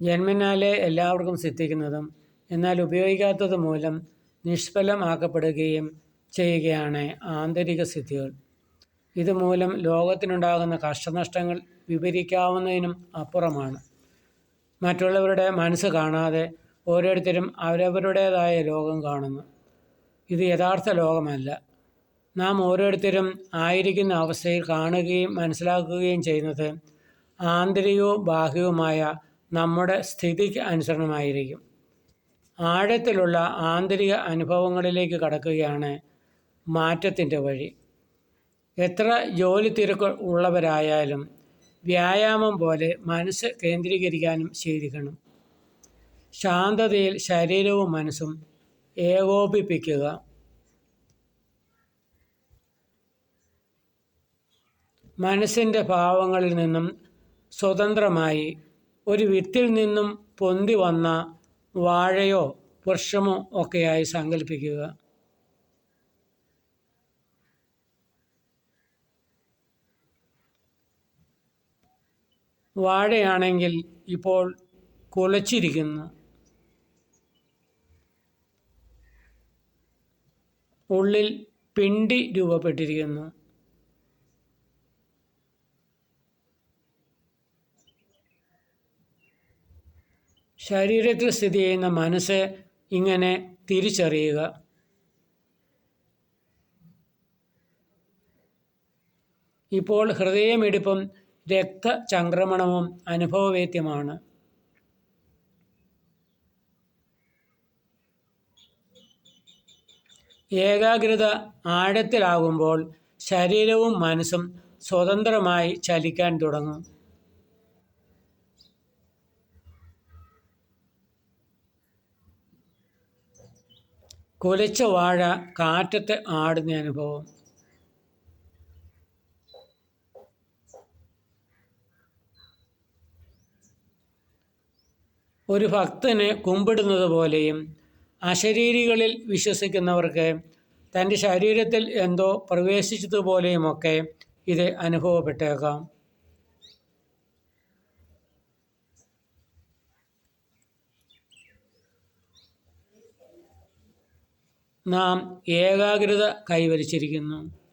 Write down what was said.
ജന്മനാലെ എല്ലാവർക്കും സിദ്ധിക്കുന്നതും എന്നാൽ ഉപയോഗിക്കാത്തത് മൂലം നിഷ്ഫലമാക്കപ്പെടുകയും ചെയ്യുകയാണ് ആന്തരിക സിദ്ധികൾ. ഇതുമൂലം ലോകത്തിനുണ്ടാകുന്ന കഷ്ടനഷ്ടങ്ങൾ വിവരിക്കാവുന്നതിനും അപ്പുറമാണ്. മറ്റുള്ളവരുടെ മനസ്സ് കാണാതെ ഓരോരുത്തരും അവരവരുടേതായ ലോകം കാണുന്നു. ഇത് യഥാർത്ഥ ലോകമല്ല. നാം ഓരോരുത്തരും ആയിരിക്കുന്ന അവസ്ഥയിൽ കാണുകയും മനസ്സിലാക്കുകയും ചെയ്യുന്നത് ആന്തരികവും ബാഹ്യവുമായ നമ്മുടെ സ്ഥിതിക്ക് അനുസരണമായിരിക്കും. ആഴത്തിലുള്ള ആന്തരിക അനുഭവങ്ങളിലേക്ക് കടക്കുകയാണ് മാറ്റത്തിന്റെ വഴി. എത്ര ജോലി തിരക്ക് ഉള്ളവരായാലും വ്യായാമം പോലെ മനസ്സ് കേന്ദ്രീകരിക്കാനും ശീലിക്കണം. ശാന്തതയിൽ ശരീരവും മനസ്സും ഏകോപിപ്പിക്കുക. മനസ്സിന്റെ ഭാവങ്ങളിൽ നിന്നും സ്വതന്ത്രമായി ഒരു വിത്തിൽ നിന്നും പൊന്തി വന്ന വാഴയോ വൃക്ഷമോ ഒക്കെയായി സങ്കല്പിക്കുക വാഴയാണെങ്കിൽ ഇപ്പോൾ കുലച്ചിരിക്കുന്നു. ഉള്ളിൽ പിണ്ടി രൂപപ്പെട്ടിരിക്കുന്നു. ശരീരത്തിൽ സ്ഥിതി ചെയ്യുന്ന മനസ്സ് ഇങ്ങനെ തിരിച്ചറിയുക. ഇപ്പോൾ ഹൃദയമിടിപ്പും രക്തചംക്രമണവും അനുഭവവേദ്യമാണ്. ഏകാഗ്രത ആഴത്തിലാകുമ്പോൾ ശരീരവും മനസ്സും സ്വതന്ത്രമായി ചലിക്കാൻ തുടങ്ങും. കുലച്ച വാഴ കാറ്റത്ത് ആടുന്ന അനുഭവം. ഒരു ഭക്തന് കുമ്പിടുന്നത് പോലെയും അശരീരികളിൽ വിശ്വസിക്കുന്നവർക്ക് തന്റെ ശരീരത്തിൽ എന്തോ പ്രവേശിച്ചതുപോലെയുമൊക്കെ ഇത് അനുഭവപ്പെട്ടേക്കാം. നാം ഏകാഗ്രത കൈവരിച്ചിരിക്കുന്നു.